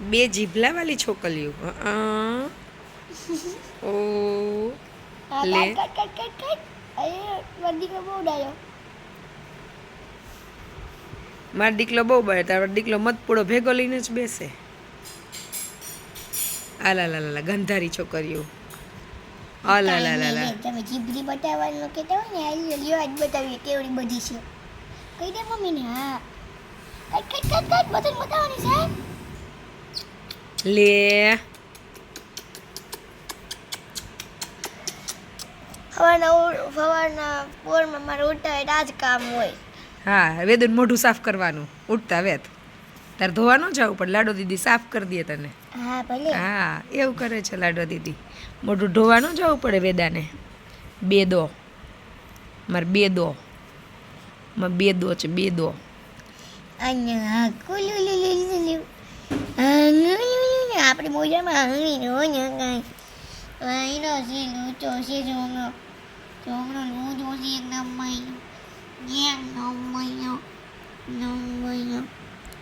બે જીભલા વાળી છોકરીઓ ઓ. લે. મારો દીકલો બહુ બળે, તારો દીકલો મતપૂડો ભેગો લઈને જ બેસે. આલા લા લા ગંધારી છોકરીઓ. આલા લા લા લા તમે જીભલી બતાવવાનું કહેતા હોય ને આ લ્યો આજ બતાવીએ, કેવડી બધી છે. કહી દે મમ્મીને, હા. કાટ કાટ કાટ કાટ બતાવવાની સાહેબ લે સવારના સવારના પોરમાં મારે ઉઠતા હોય આ જ કામ હોય. હા વેદન મોઢું સાફ કરવાનું. ઉઠતા વેત તારે ધોવા ન જવું પણ લાડો દીદી સાફ કરી દે તને. હા ભલે. હા એવું કરે છે લાડો દીદી. મોઢું ધોવા ન જવું પડે વેદાને? બે દો. મારે બે દો. મારે બે દો છે બે દો. અહીંયા કુલુ લીલી લુલુલુલુ. આપણી મોજામાં હણી નો ને કાંઈ અહીંનો છે લૂચો છે જોનો જોનો લૂચો છે એકદમ મહિનો ન્યા નવ મહિનો નવ મહિનો